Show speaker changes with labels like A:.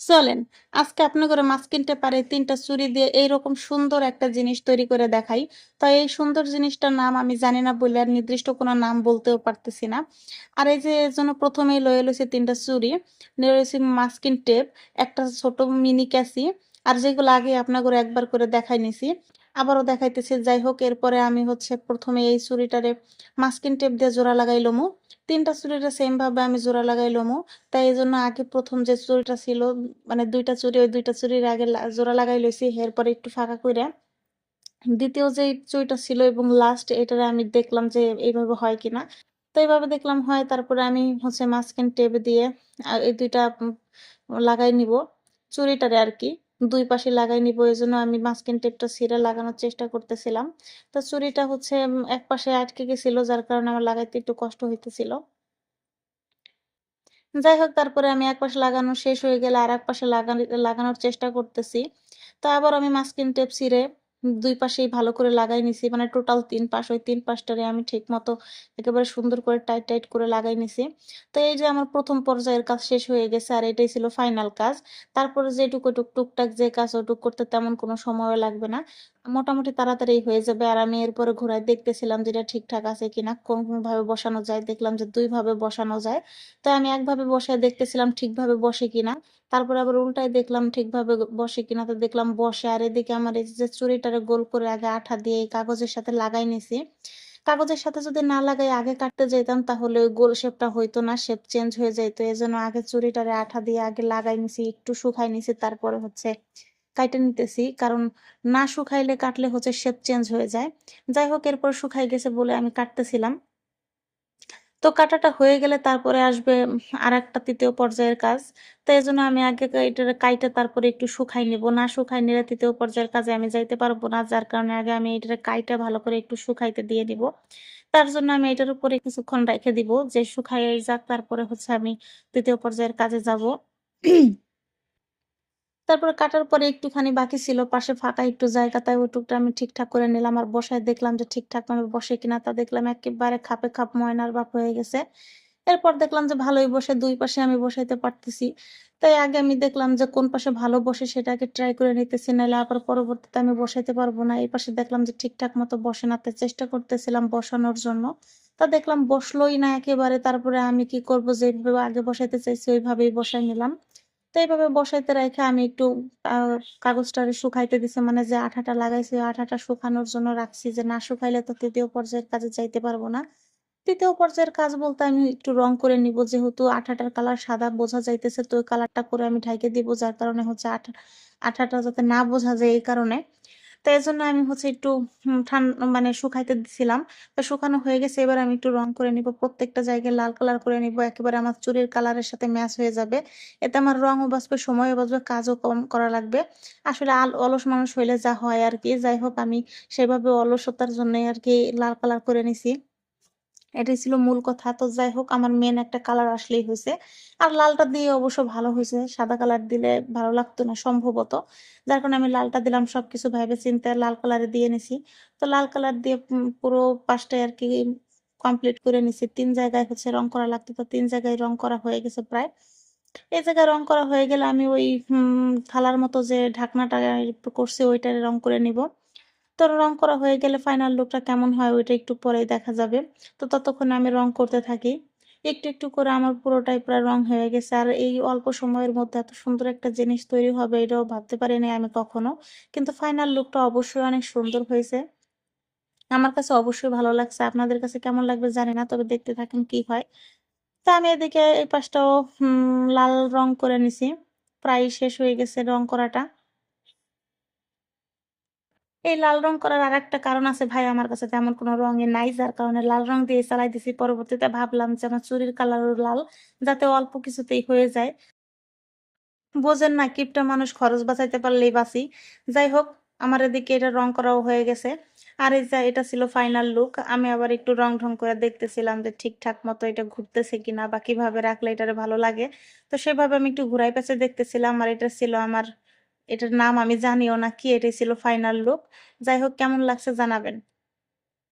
A: চলেন, আজকে আপনাদের মাস্কিনতে পারে তিনটা চুরি দিয়ে এইরকম সুন্দর একটা জিনিস তৈরি করে দেখাই। তো এই সুন্দর জিনিসটার নাম আমি জানি না বলে আর নির্দিষ্ট কোনো নাম বলতেও পারতেছি না। আর এই যে এর জন্য প্রথমেই লয়ে লইছি তিনটা নিয়ে লইছি মাস্কিন টেপ, একটা ছোট মিনি ক্যাসি আর যেগুলো আগে আপনাদের একবার করে দেখাই নিছি, আবারও দেখাইতেছি। যাই হোক, এরপরে আমি হচ্ছে প্রথমে এই চুরিটারে মাস্কিন টেপ দিয়ে জোড়া লাগাই লমু। তিনটা চুড়িটা সেম ভাবে আমি জোড়া লাগাই লমু। তাই এই জন্য আগে প্রথম যে চুড়িটা ছিল মানে দুইটা চুড়ি, ওই দুইটা চুড়ির আগে জোড়া লাগাই লইছি, এরপরে একটু ফাঁকা করে দ্বিতীয় যে চুড়িটা ছিল এবং লাস্ট এটারে আমি দেখলাম যে এইভাবে হয় কিনা। তো এইভাবে দেখলাম হয়, তারপরে আমি হচ্ছে মাঝখান টেপ দিয়ে এই দুইটা লাগাই নিব। চুড়িটারে আর কি দুই পাশে লাগাই নিব, এই জন্য আমি মাস্কিন টেপটা ছিঁড়ে লাগানোর চেষ্টা করতেছিলাম। তা চুরিটা হচ্ছে এক পাশে আটকে গেছিল, যার কারণে আমার লাগাইতে একটু কষ্ট হইতেছিল। যাই হোক, তারপরে আমি এক পাশে লাগানো শেষ হয়ে গেলে আর এক পাশে লাগানো লাগানোর চেষ্টা করতেছি। তো আবার আমি মাস্কিন টেপ ছিঁড়ে দুই পাশেই ভালো করে লাগাই নিছি মানে টোটাল তিন পাশ, ওই তিন পাশটারে আমি ঠিক মতো একেবারে সুন্দর করে টাইট টাইট করে লাগাই নিছি। তো এই যে আমার প্রথম পর্যায়ের কাজ শেষ হয়ে গেছে, আর এটাই ছিল ফাইনাল কাজ। তারপরে যেটুকু টুক টুকটাক যে কাজ ওটুক করতে তেমন কোনো সময় লাগবে না। মোটামুটি তাড়াতাড়ি হয়ে যাবে। আর আমি এরপরে ঘোরায় দেখতেছিলাম যেটা ঠিকঠাক আছে কিনা, কোন ভাবে বসানো যায়, দেখলাম যে দুই ভাবে বসানো যায়। তাই আমি একভাবে বসায় দেখতেছিলাম ঠিকভাবে বসে কিনা, তারপরে আবার উল্টায় দেখলাম ঠিকভাবে বসে কিনা, তো দেখলাম বসে। আর এদিকে আমার এই যে চুড়িটারে গোল করে আগে আঠা দিয়ে কাগজের সাথে লাগাই নিছি। কাগজের সাথে যদি না লাগাই আগে কাটতে যেতাম তাহলে ওই গোল শেপটা হইতো না, শেপ চেঞ্জ হয়ে যেত এই জন্য আগে চুড়িটারে আঠা দিয়ে আগে লাগাই নিছি, একটু শুকাই নিছি, তারপরে হচ্ছে কাইটে নিতেছি, কারণ না শুকাইলে কাটলে হচ্ছে শেপ চেঞ্জ হয়ে যায়। যাই হোক, এরপর শুকাই গেছে বলে আমি কাটতেছিলাম। তো কাটাটা হয়ে গেলে তারপরে আসবে আর একটা তৃতীয় পর্যায়ের কাজ। তো এই জন্য আমি আগে এটা কাইটা তারপরে একটু শুকাই নিব। না শুকাই নিলে তৃতীয় পর্যায়ের কাজে আমি যাইতে পারব না, যার কারণে আগে আমি এটা কাইটা ভালো করে একটু শুকাইতে দিয়ে দিব তার জন্য আমি এটার উপরে কিছুক্ষণ রেখে দিব। যে শুকাই যাক, তারপরে হচ্ছে আমি তৃতীয় পর্যায়ের কাজে যাব। তারপরে কাটার পরে একটুখানি বাকি ছিল, পাশে ফাঁকা একটু জায়গা, তাই ওইটুকটা আমি ঠিকঠাক করে নিলাম। আর বসায় দেখলাম যে ঠিকঠাক ভাবে বসে কিনা, তা দেখলাম একেবারে খাপে খাপ ময়নার বাপ হয়ে গেছে। এরপর দেখলাম যে ভালোই বসে, দুই পাশে আমি বসাইতে পারতেছি। তাই আগে আমি দেখলাম যে কোন পাশে ভালো বসে সেটাকে ট্রাই করে নিতেছি নাহলে আবার পরবর্তীতে আমি বসাইতে পারব না। এই পাশে দেখলাম যে ঠিকঠাক মতো বসে না তাই চেষ্টা করতেছিলাম বসানোর জন্য। তা দেখলাম বসলোই না একেবারে, তারপরে আমি কি করব? যেভাবে আগে বসাইতে চাইছি, ওইভাবেই বসাই নিলাম। তো এইভাবে বসাইতে রেখে আমি একটু আহ, কাগজটারে শুকাইতে দিছি মানে যে আঠাটা লাগাইছি আঠাটা শুকানোর জন্য রাখছি যে না শুকাইলে তো তৃতীয় পর্যায়ের কাজে যাইতে পারব না। তৃতীয় পর্যায়ের কাজ বলতে আমি একটু রং করে নিব যেহেতু আঠাটার কালার সাদা বোঝা যাইতেছে তো কালারটা করে আমি ঢাইকে দিব যার কারণে হচ্ছে আঠা আঠাটা যাতে না বোঝা যায় এই কারণে। তো এই জন্য আমি হচ্ছে একটু ঠান্ডা মানে শুকাইতে দিছিলাম। তো শুকানো হয়ে গেছে, এবার আমি একটু রং করে নিব। প্রত্যেকটা জায়গায় লাল কালার করে নিব। একেবারে আমার চুরির কালারের সাথে ম্যাচ হয়ে যাবে। এতে আমার রঙও বাঁচবে সময়ও বাঁচবে কাজও কম করা লাগবে। আসলে আল, অলস মানুষ হইলে যা হয় আর কি। যাই হোক, আমি সেভাবে অলসতার জন্যই আর কি লাল কালার করে নিছি। এটাই ছিল মূল কথা। তো যাই হোক, আমার মেন একটা কালার আসলেই হয়েছে। আর লালটা দিয়ে অবশ্য ভালো হয়েছে। সাদা কালার দিলে ভালো লাগতো না, সম্ভবত। যার কারণে আমি লালটা দিলাম, সবকিছু ভেবে চিন্তে লাল কালারে দিয়ে নিছি। তো লাল কালার দিয়ে পুরো পাশটায় আর কি কমপ্লিট করে নিছি। তিন জায়গায় হচ্ছে রং করা লাগতো, তো তিন জায়গায় রং করা হয়ে গেছে প্রায়। এই জায়গায় রং করা হয়ে গেলে আমি ওই থালার মতো যে ঢাকনাটা করছি, ওইটারে রং করে নিব। তো রং করা হয়ে গেলে ফাইনাল লুকটা কেমন হয় ওইটা একটু পরেই দেখা যাবে। তো ততক্ষণে আমি রং করতে থাকি। একটু একটু করে আমার পুরোটাই প্রায় রং হয়ে গেছে। আর এই অল্প সময়ের মধ্যে এত সুন্দর একটা জিনিস তৈরি হবে এটাও ভাবতে পারিনি আমি কখনো। কিন্তু ফাইনাল লুকটা অবশ্যই অনেক সুন্দর হয়েছে। আমার কাছে অবশ্যই ভালো লাগছে। আপনাদের কাছে কেমন লাগবে জানি না, তবে দেখতে থাকেন কি হয়। তা আমি এদিকে এই পাশটাও লাল রং করে নিছি। প্রায় শেষ হয়ে গেছে রং করাটা। এই লাল রং করার আর একটা কারণ আছে ভাই আমার কাছে, তেমন কোনো রঙে নাই, যার কারণে লাল রং দিয়ে চালাই দিছি। পরবর্তীতে ভাবলাম যে আমার চুরির কালারও লাল, যাতে অল্প কিছুতেই হয়ে যায়। বোঝেন না, কিপটা মানুষ খরচ বাঁচাইতে পারলেই বাঁচি। যাই হোক, আমার এদিকে এটা রং করাও হয়ে গেছে। আর এই যা, এটা ছিল ফাইনাল লুক আমি আবার একটু রং ঢং করে দেখতেছিলাম যে ঠিকঠাক মতো এটা ঘুরতেছে কিনা বা কীভাবে রাখলে এটারে ভালো লাগে। তো সেভাবে আমি একটু ঘুরাই পেঁচে দেখতেছিলাম, আর এটা ছিল আমার এটার নাম আমি জানিও না কি, এটাই ছিল ফাইনাল লুক যাই হোক, কেমন লাগছে জানাবেন।